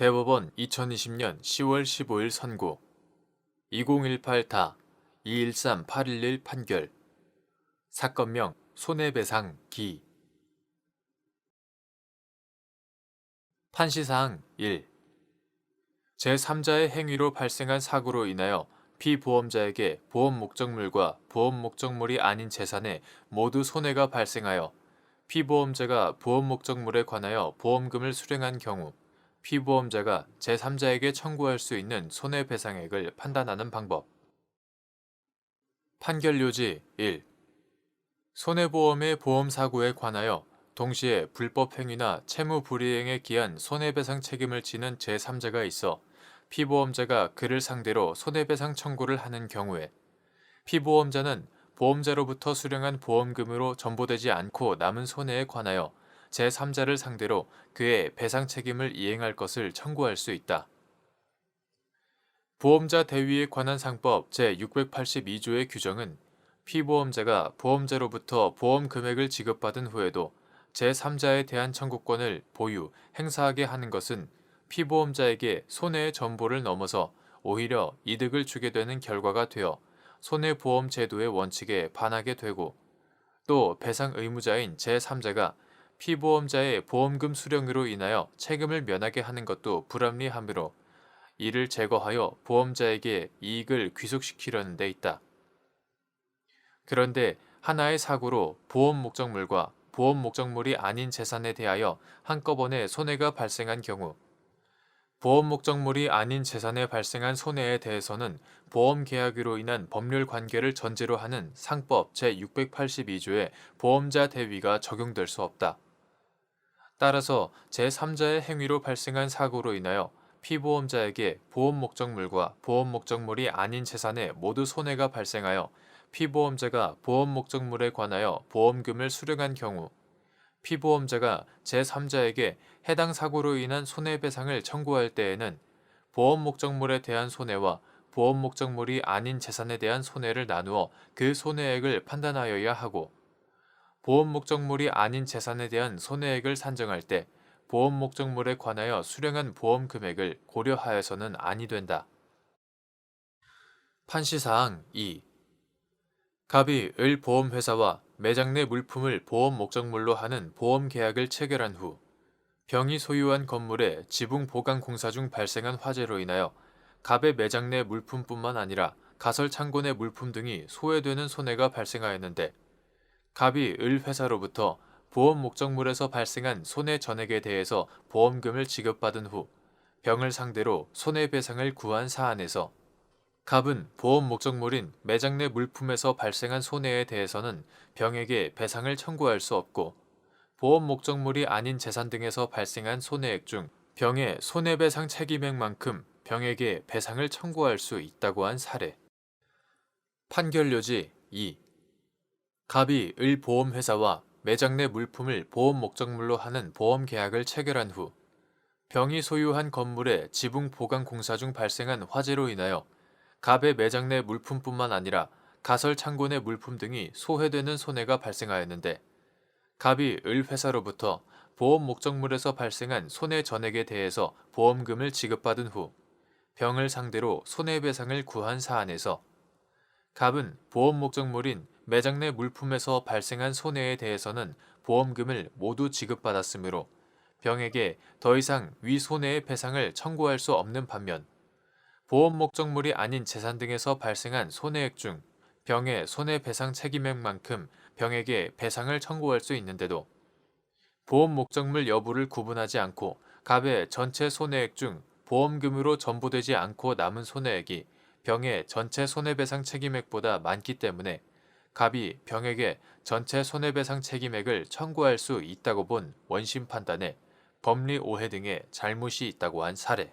대법원 2020년 10월 15일 선고. 2018다 213-811 판결. 사건명 손해배상 기. 판시사항 1 제3자의 행위로 발생한 사고로 인하여 피보험자에게 보험 목적물과 보험 목적물이 아닌 재산에 모두 손해가 발생하여 피보험자가 보험 목적물에 관하여 보험금을 수령한 경우 피보험자가 제3자에게 청구할 수 있는 손해배상액을 판단하는 방법. 판결 요지 1. 손해보험의 보험 사고에 관하여 동시에 불법 행위나 채무 불이행에 기한 손해배상 책임을 지는 제3자가 있어 피보험자가 그를 상대로 손해배상 청구를 하는 경우에 피보험자는 보험자로부터 수령한 보험금으로 전보되지 않고 남은 손해에 관하여 제3자를 상대로 그의 배상 책임을 이행할 것을 청구할 수 있다. 보험자 대위에 관한 상법 제682조의 규정은 피보험자가 보험자로부터 보험 금액을 지급받은 후에도 제3자에 대한 청구권을 보유, 행사하게 하는 것은 피보험자에게 손해의 전보를 넘어서 오히려 이득을 주게 되는 결과가 되어 손해보험 제도의 원칙에 반하게 되고 또 배상 의무자인 제3자가 피보험자의 보험금 수령으로 인하여 책임을 면하게 하는 것도 불합리하므로 이를 제거하여 보험자에게 이익을 귀속시키려는 데 있다. 그런데 하나의 사고로 보험 목적물과 보험 목적물이 아닌 재산에 대하여 한꺼번에 손해가 발생한 경우 보험 목적물이 아닌 재산에 발생한 손해에 대해서는 보험 계약으로 인한 법률 관계를 전제로 하는 상법 제682조의 보험자 대위가 적용될 수 없다. 따라서 제3자의 행위로 발생한 사고로 인하여 피보험자에게 보험 목적물과 보험 목적물이 아닌 재산에 모두 손해가 발생하여 피보험자가 보험 목적물에 관하여 보험금을 수령한 경우 피보험자가 제3자에게 해당 사고로 인한 손해배상을 청구할 때에는 보험 목적물에 대한 손해와 보험 목적물이 아닌 재산에 대한 손해를 나누어 그 손해액을 판단하여야 하고 보험 목적물이 아닌 재산에 대한 손해액을 산정할 때 보험 목적물에 관하여 수령한 보험 금액을 고려하여서는 아니 된다. 판시사항 2. 갑이 을 보험회사와 매장 내 물품을 보험 목적물로 하는 보험 계약을 체결한 후 병이 소유한 건물의 지붕 보강 공사 중 발생한 화재로 인하여 갑의 매장 내 물품뿐만 아니라 가설 창고 내 물품 등이 소외되는 손해가 발생하였는데 갑이 을 회사로부터 보험 목적물에서 발생한 손해 전액에 대해서 보험금을 지급받은 후 병을 상대로 손해배상을 구한 사안에서 갑은 보험 목적물인 매장 내 물품에서 발생한 손해에 대해서는 병에게 배상을 청구할 수 없고 보험 목적물이 아닌 재산 등에서 발생한 손해액 중 병의 손해배상 책임액만큼 병에게 배상을 청구할 수 있다고 한 사례. 판결료지 2. 갑이 을 보험회사와 매장 내 물품을 보험 목적물로 하는 보험 계약을 체결한 후 병이 소유한 건물의 지붕 보강 공사 중 발생한 화재로 인하여 갑의 매장 내 물품뿐만 아니라 가설 창고 내 물품 등이 소외되는 손해가 발생하였는데 갑이 을 회사로부터 보험 목적물에서 발생한 손해 전액에 대해서 보험금을 지급받은 후 병을 상대로 손해배상을 구한 사안에서 갑은 보험 목적물인 매장 내 물품에서 발생한 손해에 대해서는 보험금을 모두 지급받았으므로 병에게 더 이상 위 손해의 배상을 청구할 수 없는 반면 보험 목적물이 아닌 재산 등에서 발생한 손해액 중 병의 손해배상 책임액만큼 병에게 배상을 청구할 수 있는데도 보험 목적물 여부를 구분하지 않고 갑의 전체 손해액 중 보험금으로 전부되지 않고 남은 손해액이 병의 전체 손해배상 책임액보다 많기 때문에 갑이 병에게 전체 손해배상 책임액을 청구할 수 있다고 본 원심 판단에 법리 오해 등의 잘못이 있다고 한 사례.